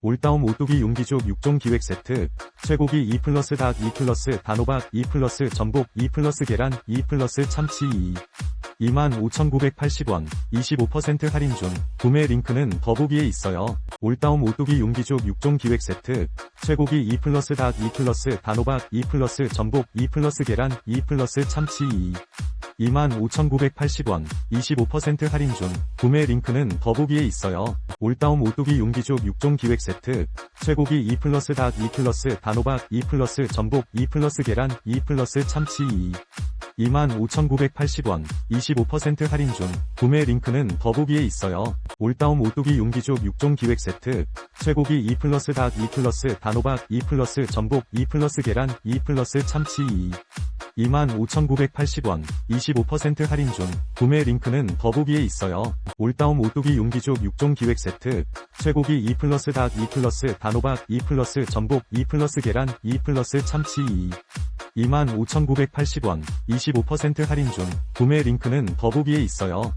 올다움 오뚜기 용기족 6종 기획 세트, 쇠고기 2 플러스 닭 2 플러스 단호박 2 플러스 전복 2 플러스 계란 2 플러스 참치 2. 25,980원, 25% 할인 중, 구매 링크는 더보기에 있어요. 올다움 오뚜기 용기족 6종 기획 세트, 쇠고기 2 플러스 닭2 플러스 단호박 2 플러스 전복 2 플러스 계란 2 플러스 참치 2. 25,980원, 25% 할인 중, 구매 링크는 더보기에 있어요. 올다움 오뚜기 용기족 6종 기획 세트, 쇠고기 2 플러스 닭 2 플러스 단호박 2 플러스 전복 2 플러스 계란 2 플러스 참치 2. 25,980원, 25% 할인 중, 구매 링크는 더보기에 있어요. 올다움 오뚜기 용기족 6종 기획 세트, 쇠고기 2 플러스 닭2 플러스 단호박 2 플러스 전복 2 플러스 계란 2 플러스 참치 2. 25,980원, 25% 할인 중, 구매 링크는 더보기에 있어요. 올다움 오뚜기 용기족 6종 기획 세트, 쇠고기 2 플러스 닭 2 플러스 단호박 2 플러스 전복 2 플러스 계란 2 플러스 참치 2. 25,980원, 25% 할인 중, 구매 링크는 더보기에 있어요.